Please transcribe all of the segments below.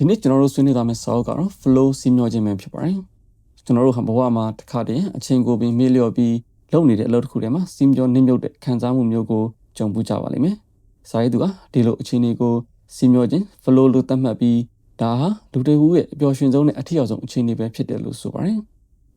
ဒီနေ့ကျွန်တော်တို့ဆွေးနွေးသွားမယ့်စာအုပ်ကတော့ flow စီးမျောခြင်းပဲဖြစ်ပါတယ်ကျွန်တော်တို့ဟာဘဝမှာတစ်ခါတည်းအချိန်ကိုပင်မေ့လျော့ပြီးလုပ်နေတဲ့အလုပ်တစ်ခုတည်းမှာစီးမျောနှိမ့်မြုပ်တဲ့ခံစားမှုမျိုးကိုကြုံပူကြပါလိမ့်မယ်စာရေးသူကဒီလိုအခြေအနေကိုစီးမျောခြင်း flow လို့သတ်မှတ်ပြီးဒါဟာလူတွေရဲ့အပျော်ရွှင်ဆုံးနဲ့အထီရောက်ဆုံးအခြေအနေပဲဖြစ်တယ်လို့ဆိုပါတယ်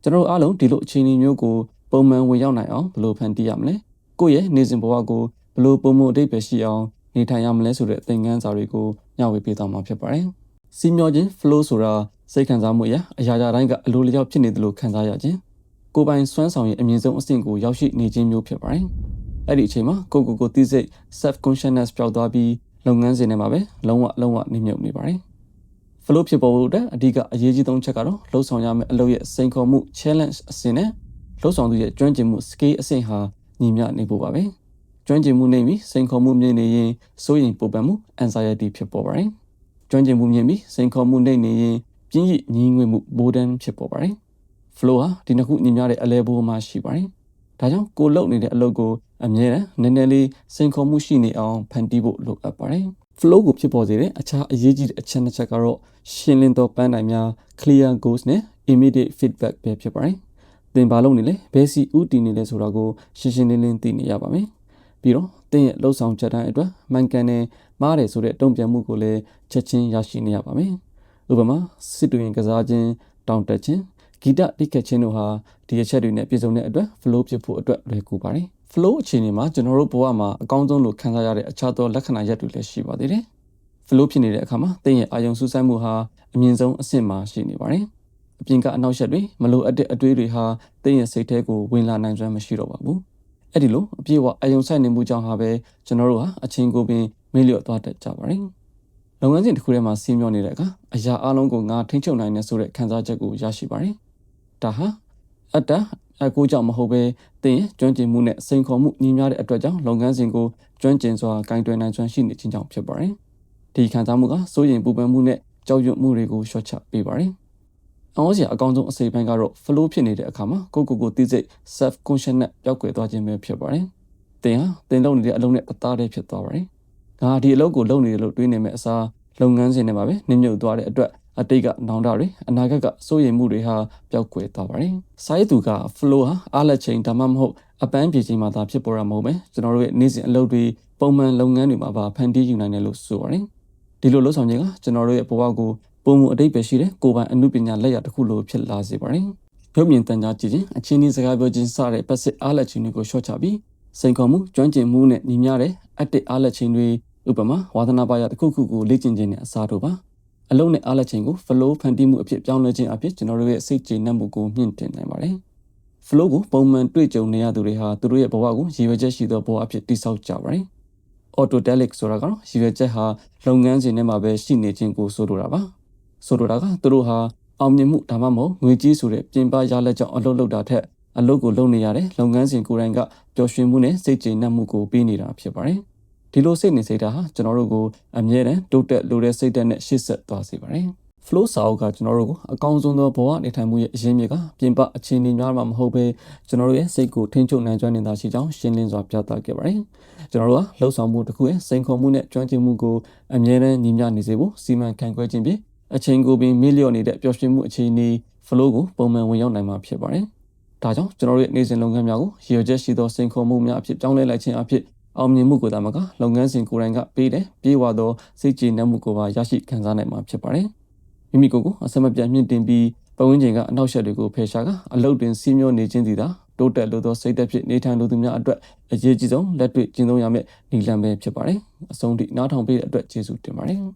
ကျွန်တော်တို့အားလုံးဒီလိုအခြေအနေမျိုးကိုပုံမှန်ဝင်ရောက်နိုင်အောင်ဘယ်လိုဖန်တီးရမလဲကိုယ့်ရဲ့နေစဉ်ဘဝကိုဘယ်လိုပုံမှုအတိတ်ပဲရှိအောင်နေထိုင်ရမလဲဆိုတဲ့သင်ခန်းစာတွေကိုမျှဝေပေးသွားမှာဖြစ်ပါတယ်။ စီမျောခြင်း flow ဆိုတာစိတ်ခံစားမှုအရာအရာရာတိုင်းကအလိုလျောက်ဖြစ်နေသလိုခံစားရခြင်းကိုယ်ပိုင်စွမ်းဆောင်ရဲ့အမြင့်ဆုံးအဆင့်ကိုရောက်ရှိနေခြင်းမျိုးဖြစ်ပါတယ်။အဲ့ဒီအချိန်မှာကိုကိုကိုသိစိတ် self consciousness ပြောက်သွားပြီးလုပ်ငန်းစဉ်ထဲမှာပဲလုံးဝလုံးဝနှိမ့်မြုပ်နေပါတယ်။ flow ဖြစ်ပေါ်ဖို့အတွက်အဓိကအရေးကြီးဆုံးချက်ကတော့လှုပ်ဆောင်ရမယ့်အလုပ်ရဲ့စိန်ခေါ်မှု challenge အဆင့်နဲ့လှုပ်ဆောင်သူရဲ့ကျွမ်းကျင်မှု scale အဆင့်ဟာညီမျှနေဖို့ပါပဲ။ကျွမ်းကျင်မှုနေပြီးစိန်ခေါ်မှုမြင့်နေရင်စိုးရိမ်ပူပန်မှု anxiety ဖြစ်ပေါ်ပါတယ်။ ကျွမ်းကျင်မှုမြင့်ပြီးစိန်ခေါ်မှုနေနေရင်ပြင်းရည်ညီငွေမှု boredom ဖြစ်ပေါ်ပါတယ်။ flow ဟာဒီနှစ်ခုညီမျှတဲ့အလဲဘိုးမှရှိပါတယ်။ဒါကြောင့်ကိုလုပ်နေတဲ့အလုပ်ကိုအမြဲတမ်းနည်းနည်းလေးစိန်ခေါ်မှုရှိနေအောင်ဖန်တီးဖို့လိုအပ်ပါတယ်။ flow ကိုဖြစ်ပေါ်စေတဲ့အခြားအရေးကြီးတဲ့အချက်နှစ်ချက်ကတော့ရှင်းလင်းသောပန်းတိုင်များ clear goals နဲ့ immediate feedback ပဲဖြစ်ပါတယ်။သင်ဘာလုပ်နေလဲဘယ်စီဥတည်နေလဲဆိုတာကိုရှင်းရှင်းလင်းလင်းသိနေရပါမယ်။ပြီးတော့တင်းရဲ့လှုပ်ဆောင်ချက်တိုင်းအတွက်မှန်ကန်တဲ့ မားတယ်ဆိုတဲ့တုံ့ပြန်မှုကိုလည်းချက်ချင်းရရှိနေရပါမယ်။ဥပမာစစ်တူရင်ကစားခြင်းတောင်တက်ခြင်းဂီတတိခတ်ခြင်းတို့ဟာဒီအချက်တွေနဲ့ပြည့်စုံတဲ့အတွက် flow ဖြစ်ဖို့အတွက်လွယ်ကူပါတယ်။ flow အခြေအနေမှာကျွန်တော်တို့ဘဝမှာအကောင်းဆုံးလို့ခံစားရတဲ့အခြားသောလက္ခဏာရပ်တွေလည်းရှိပါသေးတယ်။ flow ဖြစ်နေတဲ့အခါမှာတင်းရဲ့အာယုံစူးစိုက်မှုဟာအမြင့်ဆုံးအဆင့်မှာရှိနေပါတယ်။အပြင်ကအနောက်ရှက်တွေမလိုအပ်တဲ့အတွေးတွေဟာတင်းရဲ့စိတ်ထဲကိုဝင်လာနိုင်စွမ်းမရှိတော့ပါဘူး။အဲ့ဒီလိုအပြည့်အဝအယုံဆိုင်နေမှုကြောင့်ဟာပဲကျွန်တော်တို့ဟာအချင်းကိုပင် မေ့လျော့သွားတတ်ကြပါတယ်။လုပ်ငန်းစဉ်တစ်ခုထဲမှာစီးမျောနေတဲ့အခါအရာအလုံးကိုငါထိန်းချုပ်နိုင်နေဆိုတဲ့ခံစားချက်ကိုရရှိပါတယ်။ဒါဟာအတ္တအကူကြောင့်မဟုတ်ပဲသင်ရဲ့ကျွမ်းကျင်မှုနဲ့စိန်ခေါ်မှုညီမျှတဲ့အတွက်ကြောင့်လုပ်ငန်းစဉ်ကိုကျွမ်းကျင်စွာဂိုင်တွယ်နိုင်စွမ်းရှိနေခြင်းကြောင့်ဖြစ်ပါတယ်။ဒီခံစားမှုကစိုးရိမ်ပူပန်မှုနဲ့ကြောက်ရွံ့မှုတွေကိုလျှော့ချပေးပါတယ်။အောင်စရာအကောင်းဆုံးအစိပ်ပိုင်းကတော့ flow ဖြစ်နေတဲ့အခါမှာကိုကိုကိုသိစိတ် self conscious နဲ့ပျောက်ကွယ်သွားခြင်းပဲဖြစ်ပါတယ်။သင်ဟာသင်လုပ်နေတဲ့အလုပ်နဲ့အသားတည်းဖြစ်သွားပါတယ်။ ငါဒီအလုပ်ကိုလုပ်နေတယ်လို့တွေးနေမဲ့အစားလုပ်ငန်းစဉ်ထဲမှာပဲနှိမ့်မြုပ်သွားတဲ့အတွက်အတိတ်ကနောင်တတွေအနာဂတ်ကစိုးရိမ်မှုတွေဟာပျောက်ကွယ်သွားပါတယ်။စာရေးသူက flow ဟာအားလက်ချိန်ဒါမှမဟုတ်အပန်းပြေချိန်မှာသာဖြစ်ပေါ်ရမှာမဟုတ်ပဲကျွန်တော်တို့ရဲ့နေ့စဉ်အလုပ်တွေပုံမှန်လုပ်ငန်းတွေမှာပါဖန်တီးယူနိုင်တယ်လို့ဆိုပါတယ်။ဒီလိုလှုပ်ဆောင်ခြင်းကကျွန်တော်တို့ရဲ့ဘဝကိုပုံမှုအတိတ်ပဲရှိတဲ့ကိုယ်ပိုင်အမှုပညာလက်ရတစ်ခုလိုဖြစ်လာစေပါတယ်။ရုပ်မြင်တန်ကြားကြည့်ခြင်းအချင်းချင်းစကားပြောခြင်းစတဲ့ပတ်စစ်အားလက်ခြင်းတွေကိုရှော့ချပြီးစိန်ခေါ်မှုကျွမ်းကျင်မှုနဲ့ညီမျှတဲ့အတ္တအားလက်ခြင်းတွေ ဥပမာဝါသနာပါရတစ်ခုခုကိုလေ့ကျင့်ခြင်းနဲ့အစားတို့ပါအလုံးနဲ့အားလက်ခြင်းကို flow ဖန်တီးမှုအဖြစ်ပြောင်းလဲခြင်းအဖြစ်ကျွန်တော်တို့ရဲ့စိတ်ကျေနပ်မှုကိုမြင့်တင်နိုင်ပါတယ်။ flow ကိုပုံမှန်တွေ့ကြုံနေရသူတွေဟာသူတို့ရဲ့ဘဝကိုရည်ရွယ်ချက်ရှိသောဘဝအဖြစ်တည်ဆောက်ကြပါတယ်။ autotelic ဆိုတာကတော့ရည်ရွယ်ချက်ဟာလုပ်ငန်းစဉ်ထဲမှာပဲရှိနေခြင်းကိုဆိုလိုတာပါ။ဆိုလိုတာကသူတို့ဟာအောင်မြင်မှုဒါမှမဟုတ်ငွေကြီးဆိုတဲ့ပြင်ပရလက်ကြောင့်အလုပ်လုပ်တာထက်အလုပ်ကိုလုပ်နေရတဲ့လုပ်ငန်းစဉ်ကိုယ်တိုင်ကပျော်ရွှင်မှုနဲ့စိတ်ကျေနပ်မှုကိုပေးနေတာဖြစ်ပါတယ်။ ဒီလိုစိတ်နေစိတ်ဓာတ်ဟာကျွန်တော်တို့ကိုအမြဲတမ်းတိုးတက်လိုတဲ့စိတ်ဓာတ်နဲ့ရှေ့ဆက်သွားစေပါတယ်။ flow စာအုပ်ကကျွန်တော်တို့ကိုအကောင်းဆုံးသောဘဝနေထိုင်မှုရဲ့အရင်းမြစ်ကပြင်ပအခြေအနေများမှာမဟုတ်ဘဲကျွန်တော်တို့ရဲ့စိတ်ကိုထိန်းချုပ်နိုင်ကြနေတာရှိကြောင်းရှင်းလင်းစွာပြသခဲ့ပါတယ်။ကျွန်တော်တို့ကလှုပ်ဆောင်မှုတစ်ခုရဲ့စိန်ခေါ်မှုနဲ့ကျွမ်းကျင်မှုကိုအမြဲတမ်းညီမျှနေစေဖို့စီမံခန့်ခွဲခြင်းဖြင့်အချိန်ကိုပင်မေ့လျော့နေတဲ့ပျော်ရွှင်မှုအခြေအနေ flow ကိုပုံမှန်ဝင်ရောက်နိုင်မှာဖြစ်ပါတယ်။ဒါကြောင့်ကျွန်တော်တို့ရဲ့နေ့စဉ်လုပ်ငန်းများကိုရည်ရွယ်ချက်ရှိသောစိန်ခေါ်မှုများအဖြစ်ပြောင်းလဲလိုက်ခြင်းအဖြစ် အောင်မြင်မှုကိုသာမကလုပ်ငန်းစဉ်ကိုယ်တိုင်ကပေးတဲ့ပြေးဝသောစိတ်ကြည်နက်မှုကိုပါရရှိခံစားနိုင်မှာဖြစ်ပါတယ်။မိမိကိုယ်ကိုအစမပြတ်မြင့်တင်ပြီးပတ်ဝန်းကျင်ကအနောက်ရှက်တွေကိုဖယ်ရှားကအလုတ်တွင်စီးမျောနေခြင်းသည်သာတိုးတက်လို့သောစိတ်သက်ဖြစ်နေထိုင်လိုသူများအတွက်အရေးကြီးဆုံးလက်တွေ့ကျင့်သုံးရမယ့်နည်းလမ်းပဲဖြစ်ပါတယ်။အဆုံးထိနားထောင်ပေးတဲ့အတွက်ကျေးဇူးတင်ပါတယ်။